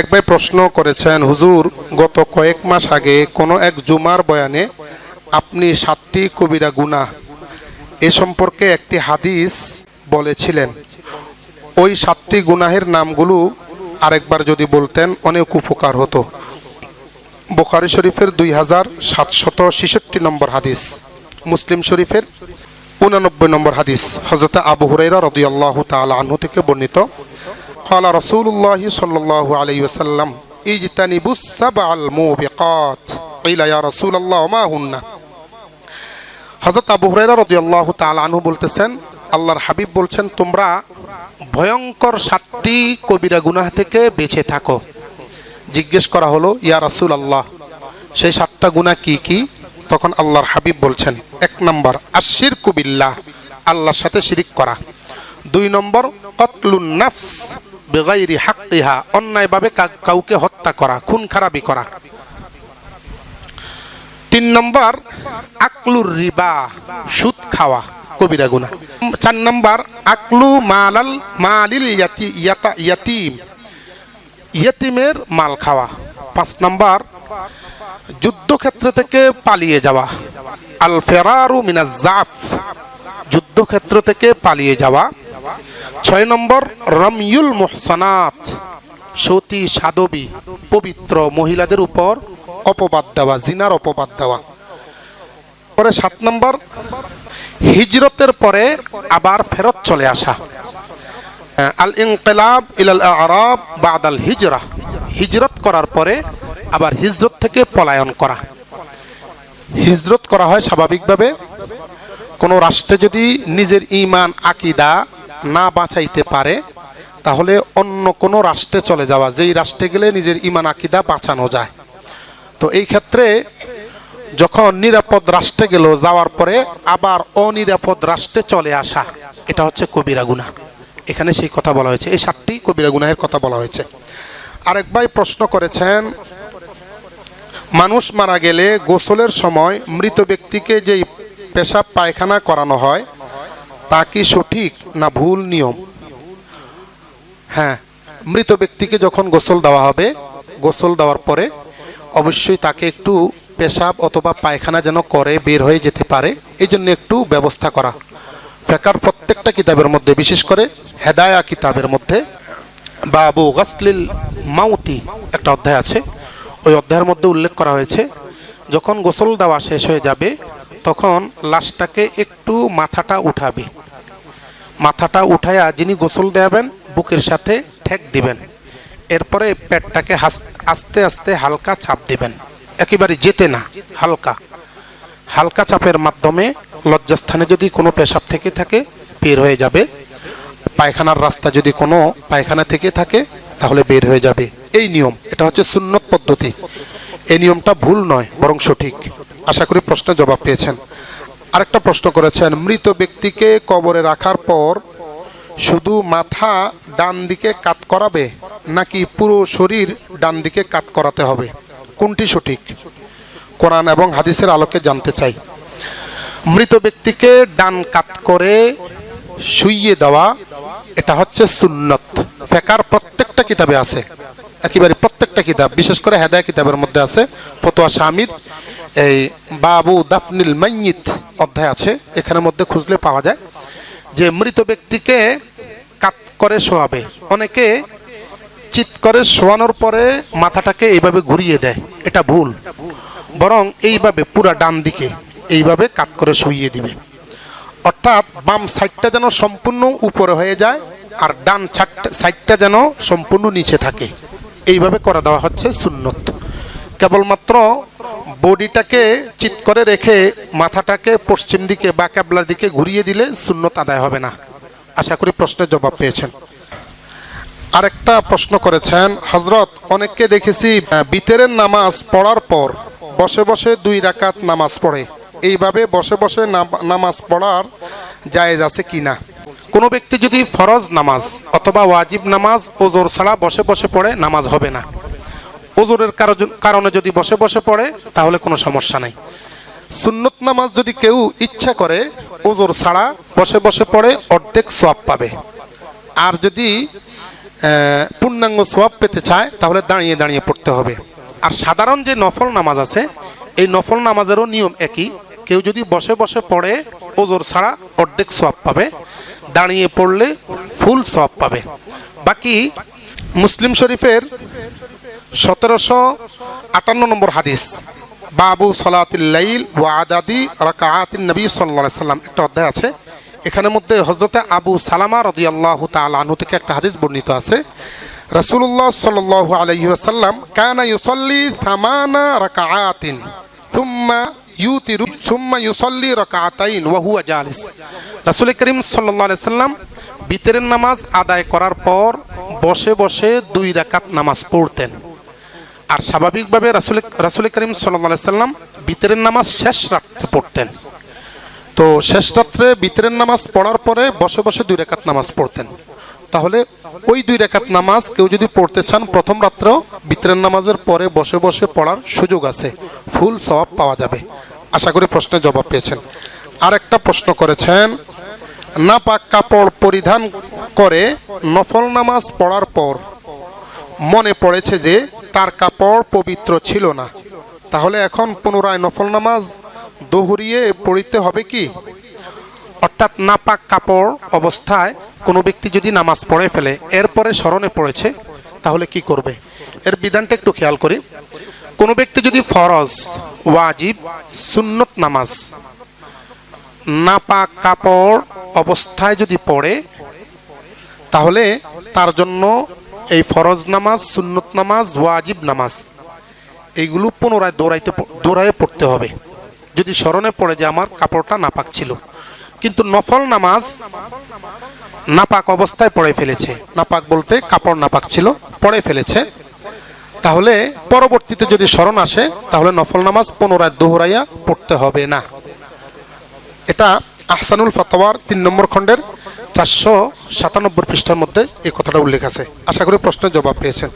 এক ভাই প্রশ্ন করেছেন, হুজুর, গত কয়েক মাস আগে কোনো এক জুমার বয়ানে আপনি সাতটি কবিরা গুণা এ সম্পর্কে একটি হাদিস বলেছিলেন। ওই সাতটি গুনাহের নামগুলো আরেকবার যদি বলতেন, অনেক উপকার হতো। বোখারি শরীফের দুই হাজার সাতশত ছেষট্টি নম্বর হাদিস, মুসলিম শরীফের উনানব্বই নম্বর হাদিস হজরত আবু হুরাইরা রদিয়াল্লাহ তাআলা আনহু থেকে বর্ণিত। قال رسول الله صلى الله عليه وسلم اجتنبوا السبع الموبقات قيل يا رسول الله وما هن হজরত আবু হুরাইরা রাদিয়াল্লাহু তাআলা আনহু বলতেছেন আল্লাহর হাবিব বলছেন তোমরা ভয়ঙ্কর সাতটি কবিরা গুনাহ থেকে বেঁচে থাকো জিজ্ঞেস করা হলো ইয়া রাসূল আল্লাহ সেই সাতটা গুনাহ কি কি তখন আল্লাহর হাবিব বলছেন এক নম্বর আশির কুবিল্লাহ আল্লাহর সাথে শিরিক করা দুই নম্বর কতলুন নাফস বেগাইরি হাক্কিহা, অন্যায়ভাবে কাউকে হত্যা করা, খুন খারাপি করা। তিন নম্বর, আকলুর রিবা, সুদ খাওয়া, কবিরা গুনা চার নম্বর, আকলু মালাল, মালিল ইয়াতিম। ইয়েতিমের মাল খাওয়া। পাঁচ নম্বর, যুদ্ধক্ষেত্র থেকে পালিয়ে যাওয়া। আল ফেরারু মিনাজ জাফ যুদ্ধক্ষেত্র থেকে পালিয়ে যাওয়া। ছয় নম্বর রমিউল মোহসানাত, সতী সাধবী, পবিত্র মহিলাদের উপর অপবাদ দেওয়া, জিনার অপবাদ দেওয়া। পরে সাত নম্বর, হিজরতের পরে আবার ফেরত চলে আসা। আল ইনকিলাব ইলাল আরব বাদ আল হিজরা। হিজরত করার পরে আবার হিজরত থেকে পলায়ন করা। হিজরত করা হয় স্বাভাবিকভাবে। কোনো রাষ্ট্রে যদি নিজের ইমান আকিদা না বাঁচাইতে পারে, তাহলে অন্য কোনো রাষ্ট্রে চলে যাওয়া, যেই রাষ্ট্রে গেলে নিজের ইমান আকিদা বাঁচানো যায়। তো এই ক্ষেত্রে যখন নিরাপদ রাষ্ট্রে গেল, যাওয়ার পরে আবার অনিরাপদ রাষ্ট্রে চলে আসা, এটা হচ্ছে কবিরা গুনাহ। এখানে সেই কথা বলা হয়েছে। এই সাতটি কবিরা গুনাহের কথা বলা হয়েছে। আরেক ভাই প্রশ্ন করেছেন, মানুষ মারা গেলে গোসলের সময় মৃত ব্যক্তিকে যেই পেশাব পায়খানা করানো হয় তা কি সঠিক না ভুল নিয়ম? হ্যাঁ মৃত ব্যক্তিকে যখন গোসল দেওয়া হবে, গোসল দেওয়ার পরে অবশ্যই তাকে একটু পেশাব অথবা পায়খানা যেন করে বের হয়ে যেতে পারে, এই জন্য একটু ব্যবস্থা করা। ফেকার প্রত্যেকটা কিতাবের মধ্যে, বিশেষ করে হেদায়া কিতাবের মধ্যে, বাবু গাসলিল মাউতি একটা অধ্যায় আছে। ওই অধ্যায়ের মধ্যে উল্লেখ করা হয়েছে, যখন গোসল দেওয়া শেষ হয়ে যাবে তখন লাশটাকে একটু মাথাটা উঠাবে। মাথাটা উঠায়া যিনি গোসল দেবেন বুকের সাথে ঠেক দিবেন। এরপরে পেটটাকে আস্তে আস্তে হালকা চাপ দিবেন। একেবারে যেতে না, হালকা। হালকা চাপের মাধ্যমে লজ্জাস্থানে যদি কোনো পেশাব থেকে থাকে, বের হয়ে যাবে। পায়খানার রাস্তা যদি কোনো পায়খানা থেকে থাকে তাহলে বের হয়ে যাবে। এই নিয়ম, এটা হচ্ছে সুন্নত পদ্ধতি। এই নিয়মটা ভুল নয়, বরং সঠিক। আশা করি প্রশ্নের জবাব পেয়েছেন। আরেকটা প্রশ্ন করেছেন, মৃত ব্যক্তিকে কবরে রাখার পর শুধু মাথা ডান দিকে কাত করাবে, নাকি পুরো শরীর ডান দিকে কাত করাতে হবে? কোনটি সঠিক? কোরআন এবং হাদিসের আলোকে জানতে চাই। মৃত ব্যক্তিকে ডান কাত করে শুইয়ে দেওয়া, এটা হচ্ছে সুন্নত। ফেকার প্রত্যেকটা কিতাবে আছে। একেবারে প্রত্যেকটা কিতাব, বিশেষ করে হেদায় কিতাবের মধ্যে আছে। ফতোয়া স্বামীর এই বাবু দাফনিল মাইয়িত অধ্যায় আছে। এখানের মধ্যে খুঁজলে পাওয়া যায় যে মৃত ব্যক্তিকে কাত করে শোয়াবে। অনেকে চিৎ করে শোয়ানোর পরে মাথাটাকে এইভাবে ঘুরিয়ে দেয়। এটা ভুল। বরং এইভাবে পুরা ডান দিকে এইভাবে কাত করে শুইয়ে দিবে। অর্থাৎ বাম সাইডটা যেন সম্পূর্ণ উপরে হয়ে যায় আর ডান সাইডটা যেন সম্পূর্ণ নিচে থাকে। এইভাবে করে দেওয়া হচ্ছে সুন্নত। কেবলমাত্র বডিটাকে চিৎ করে রেখে মাথাটাকে পশ্চিম দিকে বা ক্যাবলার দিকে ঘুরিয়ে দিলে সুন্নত আদায় হবে না। আশা করি প্রশ্নের জবাব পেয়েছেন। আরেকটা প্রশ্ন করেছেন হজরত অনেককে দেখেছি বিতেরের নামাজ পড়ার পর বসে বসে দুই রাকাত নামাজ পড়ে। এইভাবে বসে বসে নাম- নামাজ পড়ার জায়েজ আছে কিনা কোনো ব্যক্তি যদি ফরজ নামাজ অথবা ওয়াজিব নামাজ ওজোর ছাড়া বসে বসে পড়ে, নামাজ হবে না। ওজোরের কারো- কারণে যদি বসে বসে পড়ে, তাহলে কোনো সমস্যা নাই। সুন্নত নামাজ যদি কেউ ইচ্ছা করে, ওজোর ছাড়া বসে বসে পড়ে, অর্ধেক সোয়াব পাবে। আর যদি পূর্ণাঙ্গ সোয়াব পেতে চায়, তাহলে দাঁড়িয়ে দাঁড়িয়ে পড়তে হবে। আর সাধারণ যে নফল নামাজ আছে, এই নফল নামাজেরও নিয়ম একই। কেউ যদি বসে বসে পড়ে, ওজোর ছাড়া অর্ধেক সোয়াব পাবে। দাঁড়িয়ে পড়লে ফুল সব পাবে। বাকি মুসলিম শরীফের সতেরোশো আটান্ন নম্বর হাদিস, বাবু সলাতিল্লাইল ওয়া আদাদি রাকাআতিন নবী সাল্লা সাল্লাম একটা অধ্যায় আছে। এখানের মধ্যে হজরতে আবু সালামা রাদিয়াল্লাহু তাআলা আনহু থেকে একটা হাদিস বর্ণিত আছে। রাসূলুল্লাহ সাল্লাল্লাহু আলাইহি ওয়াসাল্লাম, কানা ইউসাল্লি থামানা রাকাআতিন থুম্মা ইউতিরু থুম্মা ইউসাল্লি রাকাআতাইন ওয়া হুয়া জালিস। রাসূল করিম আলাইহি সাল্লাম বিতরের নামাজ আদায় করার পর বসে বসে দুই রাকাত নামাজ পড়তেন। আর স্বাভাবিকভাবে রাসুল রাসুল করিম সাল্লা সাল্লাম বিতরের নামাজ শেষ রাত্রে পড়তেন। তো শেষ রাত্রে বিতরের নামাজ পড়ার পরে বসে বসে দুই রেখাত নামাজ পড়তেন। তাহলে ওই দুই রেখাত নামাজ কেউ যদি পড়তে চান, প্রথম রাত্রেও বিতরের নামাজের পরে বসে বসে পড়ার সুযোগ আছে, ফুল সওয়াব পাওয়া যাবে। আশা করি প্রশ্নের জবাব পেয়েছেন। আর একটা প্রশ্ন করেছেন না পাক কাপড় পরিধান করে নফল নামাজ পড়ার পর মনে পড়েছে যে তার কাপড় পবিত্র ছিল না। তাহলে এখন পুনরায় নফল নামাজ দোহরিয়ে পড়িতে হবে কি? অর্থাৎ নাপাক কাপড় অবস্থায় কোনো ব্যক্তি যদি নামাজ পড়ে ফেলে, এরপরে স্মরণে পড়েছে, তাহলে কি করবে? এর বিধানটা একটু খেয়াল করি। কোনো ব্যক্তি যদি ফরজ, ওয়াজিব, সুন্নত নামাজ, নাপাক কাপড় অবস্থায় যদি পড়ে, তাহলে তার জন্য এই ফরজ নামাজ, সুন্নত নামাজ, ওয়াজিব নামাজ এইগুলো পুনরায় দৌড়াইতে দৌড়াইয়ে পড়তে হবে। যদি স্মরণে পড়ে যে আমার কাপড়টা নাপাক ছিল কিন্তু নফল নামাজ নাপাক অবস্থায় পড়ে ফেলেছে। নাপাক বলতে কাপড় নাপাক ছিল, পড়ে ফেলেছে। তাহলে পরবর্তীতে যদি স্মরণ আসে, তাহলে নফল নামাজ পুনরায় দোহরাইয়া পড়তে হবে না। এটা আহসানুল ফাতোয়ার তিন নম্বর খণ্ডের চারশো সাতানব্বই পৃষ্ঠার মধ্যে এই কথাটা উল্লেখ আছে। আশা করি প্রশ্নের জবাব পেয়েছেন।